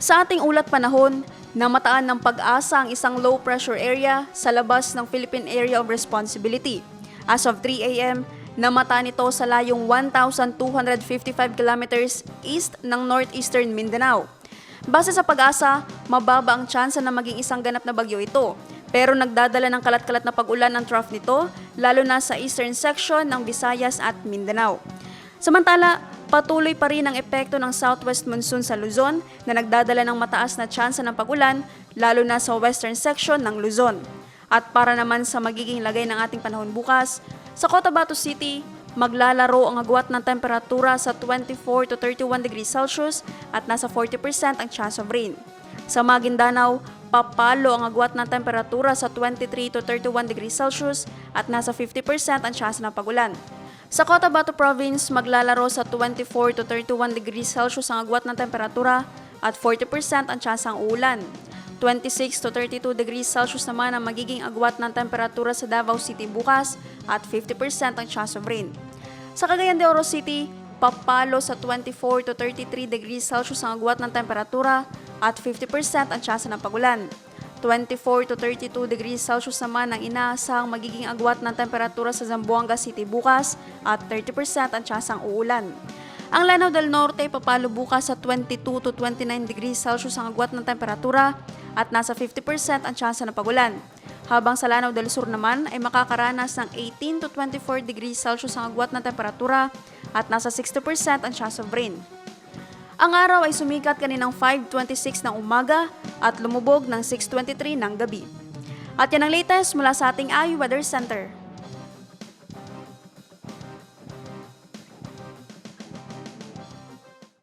Sa ating ulat panahon, namataan ng pag-asa ang isang low pressure area sa labas ng Philippine Area of Responsibility. As of 3 a.m., namataan ito sa layong 1,255 kilometers east ng northeastern Mindanao. Base sa pag-asa, mababa ang tsansa na maging isang ganap na bagyo ito. Pero nagdadala ng kalat-kalat na pag-ulan ang trough nito, lalo na sa eastern section ng Visayas at Mindanao. Samantala, patuloy pa rin ang epekto ng southwest monsoon sa Luzon na nagdadala ng mataas na tsansa ng pag-ulan, lalo na sa western section ng Luzon. At para naman sa magiging lagay ng ating panahon bukas, sa Cotabato City, maglalaro ang agwat ng temperatura sa 24 to 31 degrees Celsius at nasa 40% ang chance of rain. Sa Maguindanao, papalo ang agwat ng temperatura sa 23 to 31 degrees Celsius at nasa 50% ang chance ng pagulan. Sa Cotabato Province, maglalaro sa 24 to 31 degrees Celsius ang agwat ng temperatura at 40% ang chance ng ulan. 26 to 32 degrees Celsius naman ang magiging agwat ng temperatura sa Davao City bukas at 50% ang chance of rain. Sa Cagayan de Oro City, papalo sa 24 to 33 degrees Celsius ang agwat ng temperatura at 50% ang chance ng pagulan. 24 to 32 degrees Celsius naman ang inaasahang magiging agwat ng temperatura sa Zamboanga City bukas at 30% ang chance ng uulan. Ang Lanao del Norte papalo bukas sa 22 to 29 degrees Celsius ang agwat ng temperatura at nasa 50% ang tsansa ng pagulan. Habang sa Lanao del Sur naman ay makakaranas ng 18 to 24 degrees Celsius ang agwat ng temperatura at nasa 60% ang chance of rain. Ang araw ay sumikat kaninang 5.26 ng umaga at lumubog ng 6.23 ng gabi. At yan ang latest mula sa ating IU Weather Center.